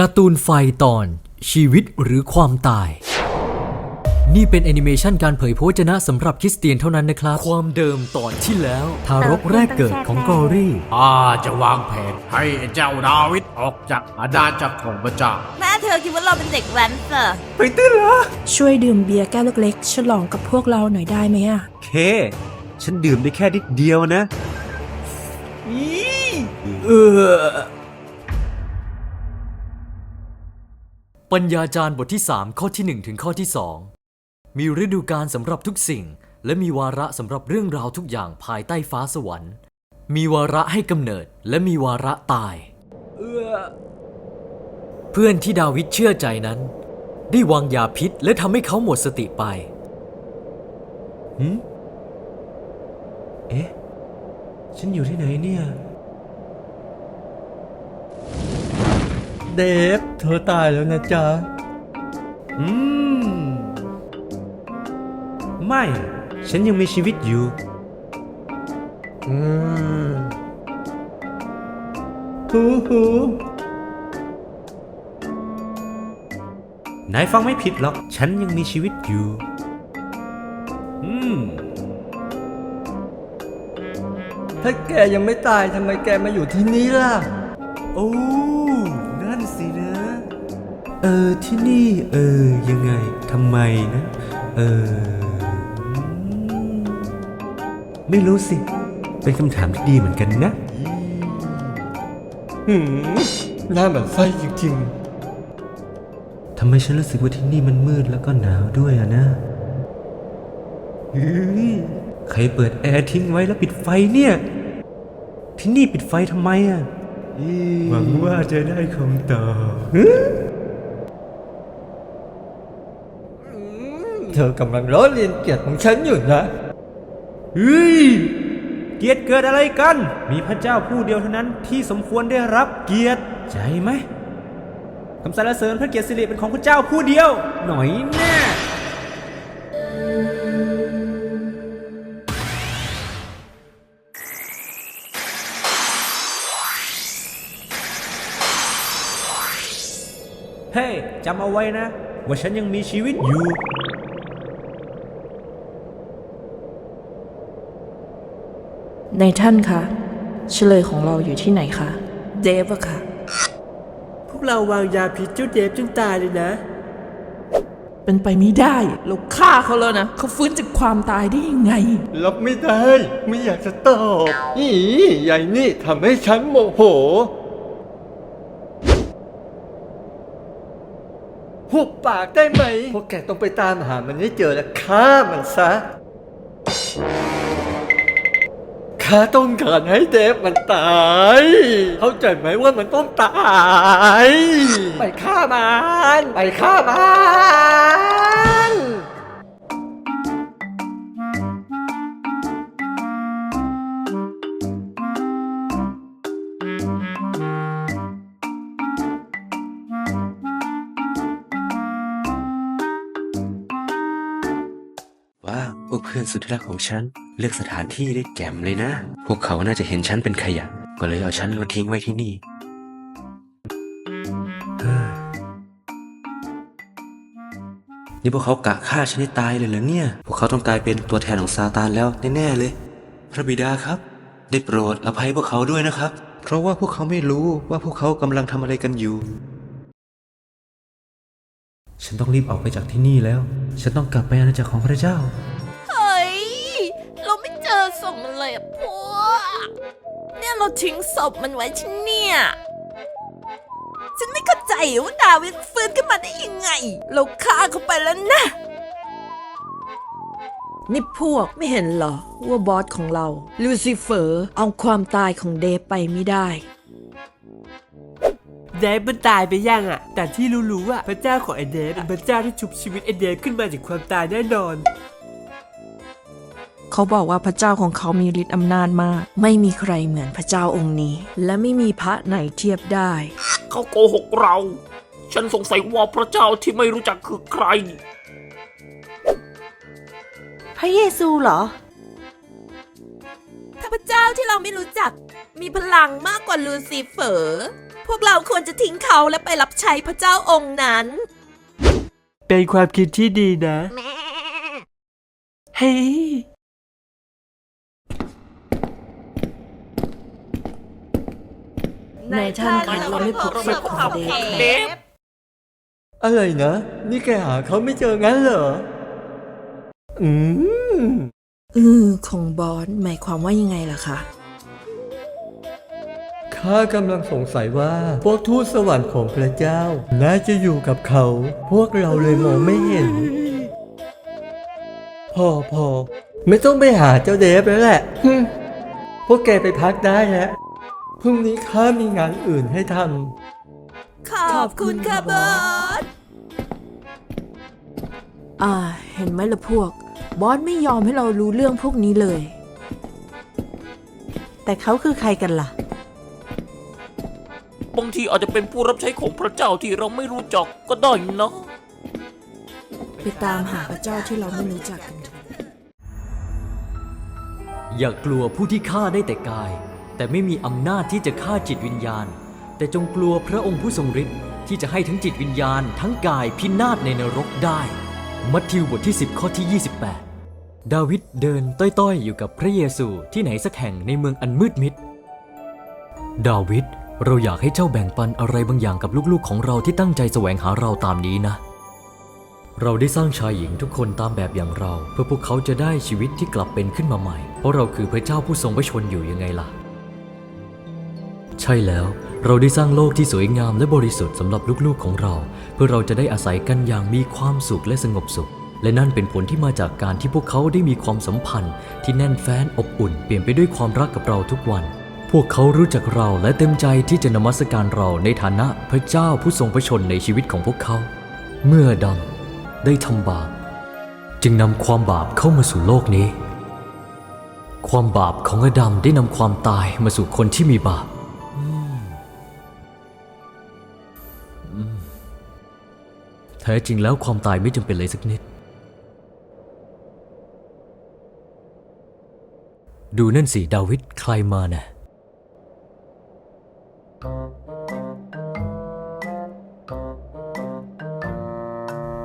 การ์ตูนไฟตอนชีวิตหรือความตาย นี่เป็นแอนิเมชันการเผยพระวจนะสำหรับคริสเตียนเท่านั้นนะครับ ความเดิมตอนที่แล้ว ทารกแรกเกิดของกอรี่ข้าจะวางแผนให้เจ้าดาวิดออกจากอาณาจักรของพระเจ้าแม่เธอคิดว่าเราเป็นเด็กแว้นเหรอช่วยดื่มเบียร์แก้วเล็กๆ ฉลองกับพวกเราหน่อยได้ไหมอะเค ฉันดื่มได้แค่นิดเดียวนะ เออ ปัญญาจารย์บทที่ 3 ข้อที่ 1 ถึงข้อที่ 2 มีฤดูกาลสำหรับทุกสิ่ง และมีวาระสำหรับเรื่องราวทุกอย่างภายใต้ฟ้าสวรรค์ มีวาระให้กำเนิดและมีวาระตายเพื่อนที่ดาวิดเชื่อใจนั้น ได้วางยาพิษและทำให้เขาหมดสติไปเอ๊ะ ฉันอยู่ที่ไหนเนี่ย เดฟ เธอตายแล้วนะจ๊ะ อืม ไม่ ฉันยังมีชีวิตอยู่ อืม ฮูฮูนายฟังไม่ผิดหรอก ฉันยังมีชีวิตอยู่ อืม ถ้าแกยังไม่ตายทำไมแกมาอยู่ที่นี่ล่ะ โอ้นั่นสินะเออที่นี่เออยังไงทำไมนะ เอออืมไม่รู้สิ เป็นคำถามที่ดีเหมือนกันนะหืมน่าแบบไส้จริงทำไมฉันรู้สึกว่าที่นี่มันมืดแล้วก็หนาวด้วยอะนะเฮ้ยใครเปิดแอร์ทิ้งไว้แล้วปิดไฟเนี่ย ที่นี่ปิดไฟทำไมอะหวังว่าจะได้คำตอบ เธอกำลังล้อเลียนเกียรติของฉันอยู่นะเฮ้ยเกียรติเกิดอะไรกัน มีพระเจ้าผู้เดียวเท่านั้นที่สมควรได้รับเกียรติใจไหมคำสรรเสริญพระเกียรติสิริเป็นของพระเจ้าผู้เดียว หน่อยแน่เฮ้จำเอาไว้นะ ว่าฉันยังมีชีวิตอยู่ ในท่านคะเฉลยของเราอยู่ที่ไหนคะเดฟอะค่ะ พวกเราวางยาพิษเจ้าเดฟจนตายเลยนะ เป็นไปไม่ได้ เราฆ่าเขาแล้วนะ เขาฟื้นจากความตายได้ยังไง รับไม่ได้ ไม่อยากจะตอบอีใหญ่นี่ทำให้ฉันโมโห หุบปากได้ไหม พวกแกต้องไปตามหามันให้เจอและฆ่ามันซะ ข้าต้องการให้เดฟมันตาย เข้าใจไหมว่ามันต้องตาย ไปฆ่ามัน ไปฆ่ามันว้าวพวกเพื่อนสุดที่รักของฉัน เลือกสถานที่ได้แจ่มเลยนะ พวกเขาน่าจะเห็นฉันเป็นขยะ ก็เลยเอาฉันมาทิ้งไว้ที่นี่ นี่พวกเขากะฆ่าฉันให้ตายเลยเหรอเนี่ย พวกเขาต้องกลายเป็นตัวแทนของซาตานแล้วแน่ๆเลย พระบิดาครับ ได้โปรดอภัยพวกเขาด้วยนะครับ เพราะว่าพวกเขาไม่รู้ว่าพวกเขากำลังทำอะไรกันอยู่ ฉันต้องรีบออกไปจากที่นี่แล้ว ฉันต้องกลับไปอาณาจักรของพระเจ้า เลยอะพวกเนี่ยเราทิ้งศพมันไว้ที่เนี่ย ฉันไม่เข้าใจว่าดาวิดฟื้นขึ้นมาได้ยังไง เราฆ่าเขาไปแล้วนะ นี่พวกไม่เห็นเหรอ ว่าบอสของเรา ลูซิเฟอร์เอาความตายของเดฟไปไม่ได้ เดฟมันตายไปยังอะแต่ที่รู้ๆอะพระเจ้าของไอเดฟเป็นพระเจ้าที่ชุบชีวิตไอเดฟขึ้นมาจากความตายแน่นอน เขาบอกว่าพระเจ้าของเขามีฤทธิ์อำนาจมาก ไม่มีใครเหมือนพระเจ้าองค์นี้ และไม่มีพระไหนเทียบได้ เขาโกหกเรา ฉันสงสัยว่าพระเจ้าที่ไม่รู้จักคือใคร พระเยซูเหรอ ถ้าพระเจ้าที่เราไม่รู้จัก มีพลังมากกว่าลูซิเฟอร์ พวกเราควรจะทิ้งเขาและไปรับใช้พระเจ้าองค์นั้น เป็นความคิดที่ดีนะ เฮ้ย ในท่านคะเราไม่พบศพของเดฟอะไรนะ นี่แกหาเขาไม่เจองั้นเหรอ อืมเออของบอสหมายความว่ายังไงล่ะคะ ข้ากำลังสงสัยว่า พวกทูตสวรรค์ของพระเจ้า น่าจะอยู่กับเขา พวกเราเลยมองไม่เห็น พอพอไม่ต้องไปหาเจ้าเดฟแล้วแหละฮึ่มพวกแกไปพักได้แล้ว พรุ่งนี้ข้ามีงานอื่นให้ทขอบคุณค่ะบอส อ่า เห็นไหมล่ะพวก บอสไม่ยอมให้เรารู้เรื่องพวกนี้เลย แต่เขาคือใครกันล่ะ บางทีอาจจะเป็นผู้รับใช้ของพระเจ้าที่เราไม่รู้จักก็ได้นะไปตามหาพระเจ้าที่เราไม่รู้จักกันเถอะ อย่ากลัวผู้ที่ฆ่าได้แต่กาย แต่ไม่มีอำนาจที่จะฆ่าจิตวิญญาณ แต่จงกลัวพระองค์ผู้ทรงฤทธิ์ที่จะให้ทั้งจิตวิญญาณทั้งกายพินาศในนรกได้ มัทธิวบทที่ 10 ข้อที่ 28 ดาวิดเดินต้อยๆ อยู่กับพระเยซูที่ไหนสักแห่งในเมืองอันมืดมิด ดาวิดเราอยากให้เจ้าแบ่งปันอะไรบางอย่างกับลูกๆ ของเราที่ตั้งใจแสวงหาเราตามนี้นะ เราได้สร้างชายหญิงทุกคนตามแบบอย่างเรา เพื่อพวกเขาจะได้ชีวิตที่กลับเป็นขึ้นมาใหม่ เพราะเราคือพระเจ้าผู้ทรงพระชนอยู่ยังไงล่ะ ใช่แล้วเราได้สร้างโลกที่สวยงามและบริสุทธิ์สำหรับลูกๆของเรา เพื่อเราจะได้อาศัยกันอย่างมีความสุขและสงบสุข และนั่นเป็นผลที่มาจากการที่พวกเขาได้มีความสัมพันธ์ ที่แน่นแฟ้นอบอุ่น เปลี่ยนไปด้วยความรักกับเราทุกวัน พวกเขารู้จักเราและเต็มใจที่จะนมัสการเราในฐานะพระเจ้าผู้ทรงพระชนในชีวิตของพวกเขา เมื่อดำได้ทำบาปจึงนำความบาปเข้ามาสู่โลกนี้ ความบาปของอดัมได้นำความตายมาสู่คนที่มีบาป ท้จริงแล้วความตายไม่จำเป็นเลยสักนิด ดูนั่นสิ ดาวิดใครมาน่ะ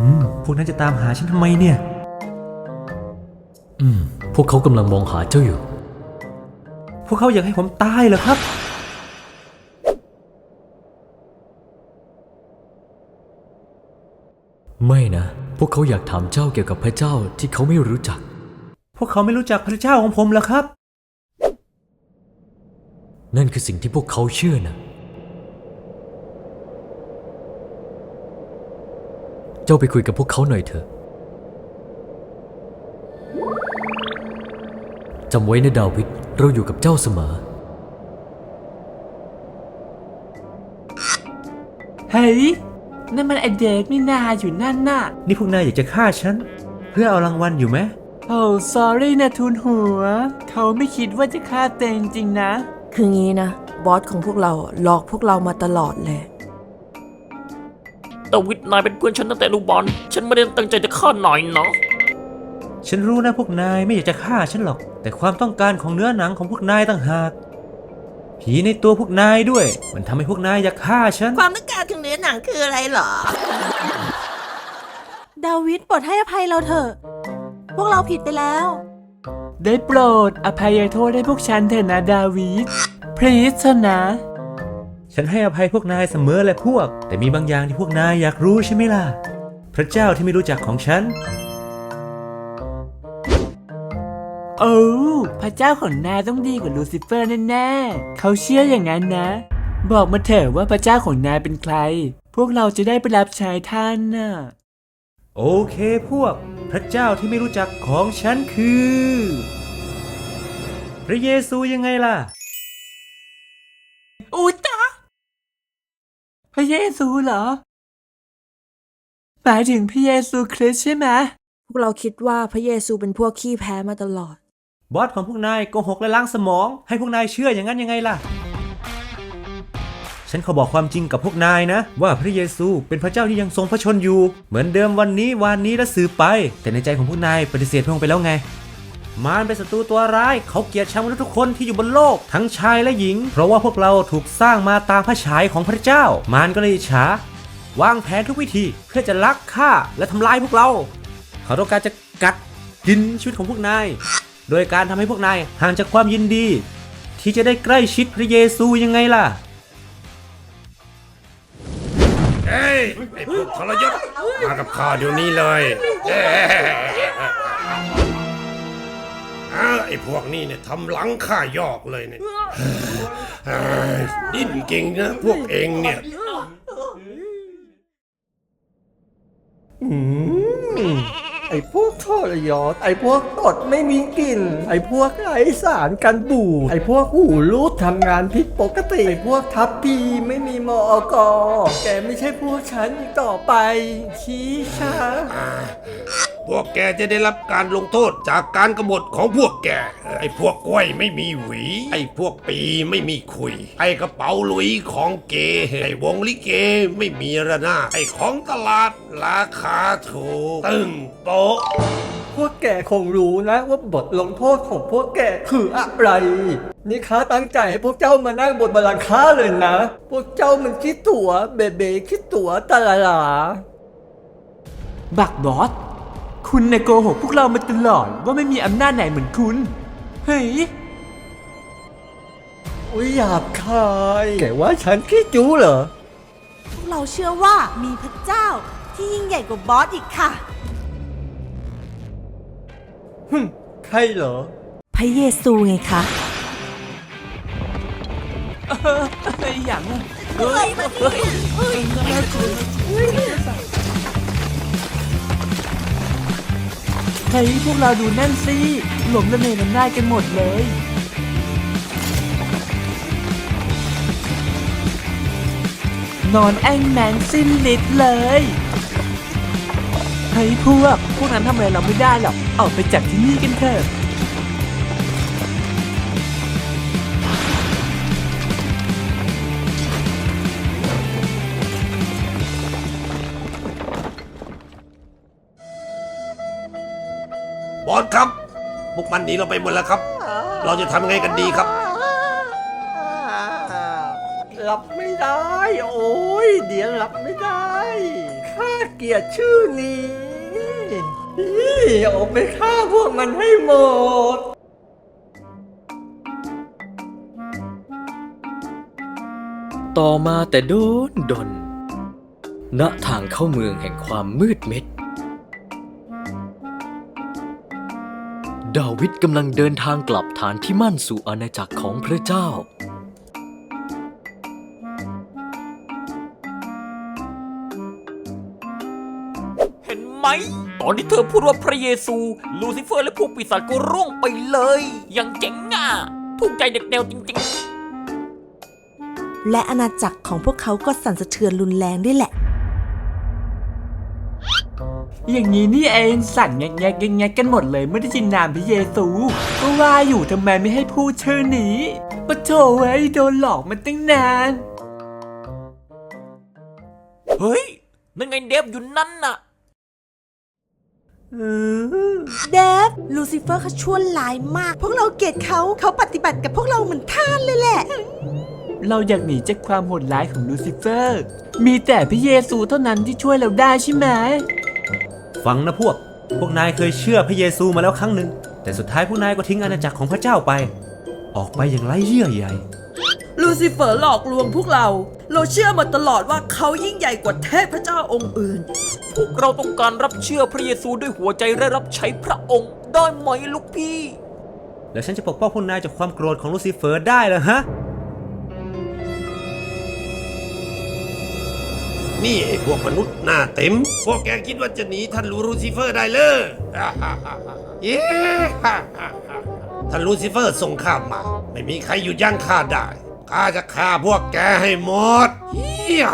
อืมพวกนั้นจะตามหาฉันทำไมเนี่ย อืม พวกเขากำลังมองหาเจ้าอยู่ พวกเขาอยากให้ผมตายเหรอครับ ไม่นะ พวกเขาอยากถามเจ้าเกี่ยวกับพระเจ้าที่เขาไม่รู้จัก พวกเขาไม่รู้จักพระเจ้าของผมเหรอครับ นั่นคือสิ่งที่พวกเขาเชื่อนะ เจ้าไปคุยกับพวกเขาหน่อยเถอะจำไว้นะดาวิด เราอยู่กับเจ้าเสมอ เฮ้ย นั่นมันไอเดฟนี่นาอยู่นั่นน่ะ นี่พวกนายอยากจะฆ่าฉัน เพื่อเอารางวัลอยู่ไหมโอ้ sorry นะทุนหัว เขาไม่คิดว่าจะฆ่าเตงจริงนะ คืองี้นะ บอสของพวกเราหลอกพวกเรามาตลอดเลยดาวิดนายเป็นเพื่อนฉันตั้งแต่ลูกบอล ฉันไม่ได้ตั้งใจจะฆ่านายนะฉันรู้นะพวกนายไม่อยากจะฆ่าฉันหรอก แต่ความต้องการของเนื้อหนังของพวกนายต่างหาก ผีในตัวพวกนายด้วย มันทำให้พวกนายอยากฆ่าฉัน ความต้องการของ เนื้อหนังคืออะไรเหรอ ดาวิดโปรดให้อภัยเราเถอะ พวกเราผิดไปแล้ว ได้โปรดอภัยโทษให้พวกฉันเถอะนะดาวิด please เถอะนะ ฉันให้อภัยพวกนายเสมอแหละพวก แต่มีบางอย่างที่พวกนายอยากรู้ใช่ไหมล่ะ พระเจ้าที่ไม่รู้จักของฉัน โอ้พระเจ้าของนายต้องดีกว่าลูซิเฟอร์แน่ๆเขาเชื่ออย่างนั้นนะ บอกมาเถอะว่าพระเจ้าของนายเป็นใคร พวกเราจะได้ไปรับใช้ท่านน่ะ โอเคพวก พระเจ้าที่ไม่รู้จักของฉันคือ พระเยซูยังไงล่ะอูตาพระเยซูเหรอ หมายถึงพระเยซูคริสต์ใช่ไหม พวกเราคิดว่าพระเยซูเป็นพวกขี้แพ้มาตลอด บอสของพวกนายโกหกและล้างสมอง ให้พวกนายเชื่ออย่างนั้นยังไงล่ะ ฉันขอบอกความจริงกับพวกนายนะ ว่าพระเยซูเป็นพระเจ้าที่ยังทรงพระชนอยู่ เหมือนเดิมวันนี้วันนี้และสืบไป แต่ในใจของพวกนายปฏิเสธพระองค์ไปแล้วไงมารเป็นศัตรูตัวร้าย เขาเกลียดชังมนุษย์ทุกคนที่อยู่บนโลกทั้งชายและหญิง เพราะว่าพวกเราถูกสร้างมาตามพระฉายของพระเจ้า มารก็เลยฉาวางแผนทุกวิธีเพื่อจะลักฆ่าและทำลายพวกเรา เขาต้องการจะกัดกินชีวิตของพวกนาย โดยการทำให้พวกนายห่างจากความยินดี ที่จะได้ใกล้ชิดพระเยซูยังไงล่ะ ไอ้พวกทรยศมากับข้าเดี๋ยวนี้เลยเอ้ยอ้าวไอ้พวกนี้เนี่ยทำหลังข้ายอกเลยเนี่ยเอ้ยดิ้นเก่งนะพวกเองเนี่ย ไอ้พวกทรยศไอ้พวกตดไม่มีกลิ่น ไอ้พวกไร้สารกันบูดไอ้พวกหูรูดทำงานผิดปกติ ไอ้พวกทับพีไม่มีมอกอแกไม่ใช่พวกฉันอีกต่อไปชี้ชา วกแกจะได้รับการลงโทษจากการกบฏของพวกแก ไอ้พวกกล้วยไม่มีหวี ไอ้พวกปีไม่มีคุย ไอ้กระเป๋าหลุยของเก ไอ้วงลิเกไม่มีระนาดไอ้ของตลาดราคาถูก ตึงโป๊ะพวกแกคงรู้นะว่าบทลงโทษของพวกแกคืออะไร นี่ข้าตั้งใจให้พวกเจ้ามานั่งบนบัลลังก์ข้าเลยนะ พวกเจ้ามันคิดตัวเบเบคิดตัวตะละลาบักบอส คุณน่ะโกหกพวกเรามาตลอดว่าไม่มีอำนาจไหนเหมือนคุณ เฮ้ยอุ้ยหยาบคาย แกว่าฉันขี้จู้เหรอ พวกเราเชื่อว่ามีพระเจ้าที่ยิ่งใหญ่กว่าบอสอีกค่ะ หึ่มใครเหรอ พระเยซูไงคะไอ้อย่างอะเฮ้ยมานี่เฮ้ย ฮ้ยพวกเราดูนั่นสิหลงระเนระนาดกันหมดเลย นอนแองแมงสิ้นฤทธิ์เลยเฮ้ยพวก พวกนั้นทำอะไรเราไม่ได้หรอกออกไปจากที่นี่กันเถอะ บอสครับพวกมันหนีเราไปหมดแล้วครับ เราจะทำไงกันดีครับรับไม่ได้ โอ้ย เดี๋ยวรับไม่ได้ข้าเกลียดชื่อนี้อี้ออกไปฆ่าพวกมันให้หมด ต่อมาแต่โดนดนณทางเข้าเมืองแห่งความมืดมิด ดาวิดกำลังเดินทางกลับฐานที่มั่นสู่อาณาจักรของพระเจ้า เห็นไหม ตอนที่เธอพูดว่าพระเยซู ลูซิเฟอร์และพวกปีศาจก็ร่วงไปเลยยังเจ๋งอะ ถูกใจเด็กแนวจริง ๆ และอาณาจักรของพวกเขาก็สั่นสะเทือนรุนแรงด้วยแหละ อย่างนี้นี่เองสั่นแงกแงกแงกกันหมดเลยไม่ได้ยินนามพระเยซูก็ว่าอยู่ทำไมไม่ให้พูดชื่อนี้ปะโถเว้ยโดนหลอกมาตั้งนาน เฮ้ย นั่นไงเดฟอยู่นั่นน่ะเดฟลูซิเฟอร์เขาชั่วร้ายมาก พวกเราเกลียดเขาเขาปฏิบัติกับพวกเราเหมือนท่านเลยแหละ เราอยากหนีจากความโหดร้ายของลูซิเฟอร์ มีแต่พระเยซูเท่านั้นที่ช่วยเราได้ใช่ไหม ฟังนะพวก พวกนายเคยเชื่อพระเยซูมาแล้วครั้งหนึ่ง แต่สุดท้ายพวกนายก็ทิ้งอาณาจักรของพระเจ้าไป ออกไปอย่างไร้เยื่อใยลูซิเฟอร์หลอกลวงพวกเรา เราเชื่อมาตลอดว่าเขายิ่งใหญ่กว่าเทพเจ้าองค์อื่น พวกเราต้องการรับเชื่อพระเยซูด้วยหัวใจและรับใช้พระองค์ได้ไหมลูกพี่ แล้วฉันจะปกป้องพวกนายจากความโกรธของลูซิเฟอร์ได้เหรอฮะ นี่ไอ้พวกมนุษย์หน้าเต็ม พวกแกคิดว่าจะหนีท่านลูซิเฟอร์ได้เลยเย้ท่านลูซิเฟอร์ส่งข้ามา ไม่มีใครหยุดยั้งข้าได้ ข้าจะฆ่าพวกแกให้หมดเหี้ย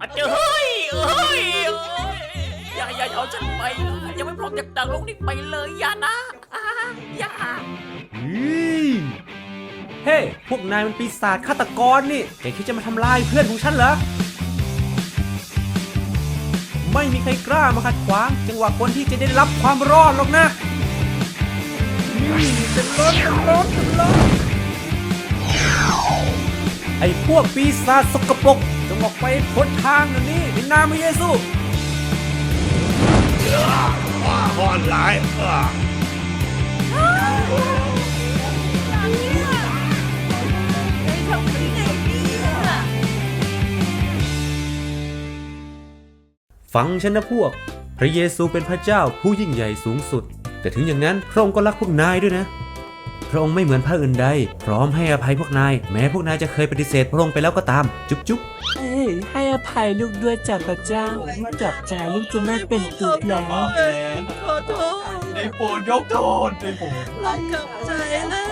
อาจจะเฮ้ยเฮ้ยเอ้ยอย่าอย่าเอาฉันไปนะยังไม่พร้อมจากจากโลกนี้ไปเลยอย่านะอ่าอย่า เฮ้ พวกนายมันปีศาจฆาตกรนี่แกคิดจะมาทำลายเพื่อนของฉันเหรอ ไม่มีใครกล้ามาขัดขวางจังหวะคนที่จะได้รับความรอดหรอกนะนี่เป็นรถเป็นรถเป็นรถไอ้พวกปีศาจสกปรกจงออกไปพ้นทางเดี๋ยวนี้ในนามพระเยซูว่าห่อนหลายเออ ฟังฉันนะพวก พระเยซูเป็นพระเจ้าผู้ยิ่งใหญ่สูงสุด แต่ถึงอย่างนั้นพระองค์ก็รักพวกนายด้วยนะ พระองค์ไม่เหมือนพระอื่นใด พร้อมให้อภัยพวกนาย แม้พวกนายจะเคยปฏิเสธพระองค์ไปแล้วก็ตาม จุ๊บจุ๊บเอ้ยให้อภัยลูกด้วยจากพระเจ้าจับใจลูกจะไม่เป็นตุกแล้วขอโทษได้โปรดยกโทษได้โปรดเรากลับใจแล้ว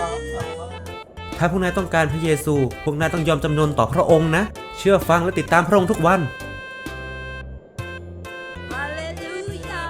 ถ้าพวกนายต้องการพระเยซู พวกนายต้องยอมจำนนต่อพระองค์นะ เชื่อฟังและติดตามพระองค์ทุกวันฮาเลลูยา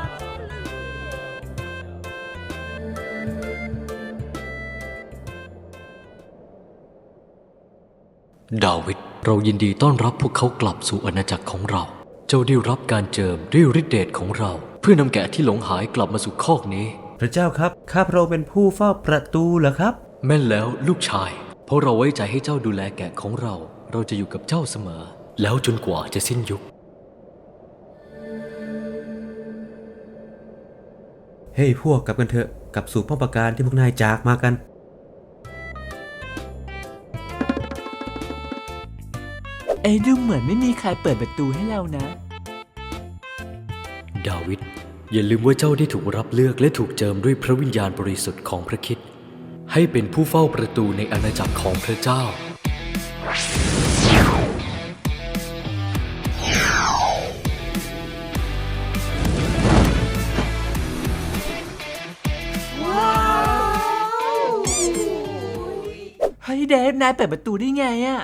ดาวิดเรายินดีต้อนรับพวกเขากลับสู่อาณาจักรของเรา เจ้าได้รับการเจิมด้วยฤทธิเดชของเรา เพื่อนำแกะที่หลงหายกลับมาสู่คอกนี้ พระเจ้าครับ ข้าพระองค์เป็นผู้เฝ้าประตูเหรอครับ แม่นแล้วลูกชาย เพราะเราไว้ใจให้เจ้าดูแลแกะของเรา เราจะอยู่กับเจ้าเสมอ แล้วจนกว่าจะสิ้นยุค เฮ้ยพวกกลับกันเถอะกลับสู่ป้อมปราการที่พวกนายจากมากัน เอ้ยดูเหมือนไม่มีใครเปิดประตูให้เรานะ ดาวิดอย่าลืมว่าเจ้าได้ถูกรับเลือกและถูกเจิมด้วยพระวิญญาณบริสุทธิ์ของพระคริด ให้เป็นผู้เฝ้าประตูในอาณาจักรของพระเจ้า เฮ้ยเดฟนายเปิดประตูได้ไงอะ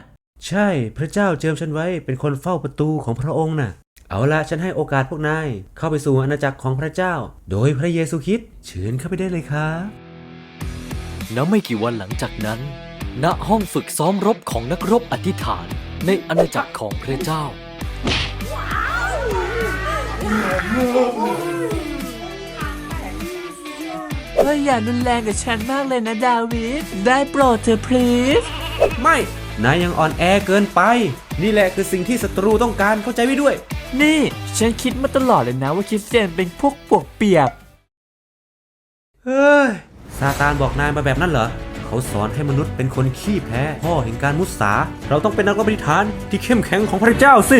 ใช่พระเจ้าเจิมฉันไว้เป็นคนเฝ้าประตูของพระองค์น่ะ เอาละฉันให้โอกาสพวกนายเข้าไปสู่อาณาจักรของพระเจ้า โดยพระเยซูคริสต์เชิญเข้าไปได้เลยครับ ณไม่กี่วันหลังจากนั้น ณห้องฝึกซ้อมรบของนักรบอธิษฐานในอาณาจักรของพระเจ้าเฮ้ยอย่ารุนแรงกับฉันมากเลยนะดาวิด ได้โปรดเธอะ please ไม่ นายยังอ่อนแอเกินไป นี่แหละคือสิ่งที่ศัตรูต้องการเข้าใจไว้ด้วย นี่ ฉันคิดมาตลอดเลยนะว่าคริสเตียนเป็นพวกปวกเปียก เฮ้ย ซาตานบอกนายมาแบบนั้นเหรอ เขาสอนให้มนุษย์เป็นคนขี้แพ้ พ่อแห่งการมุสา เราต้องเป็นนักรบอธิษฐานที่เข้มแข็งของพระเจ้าสิ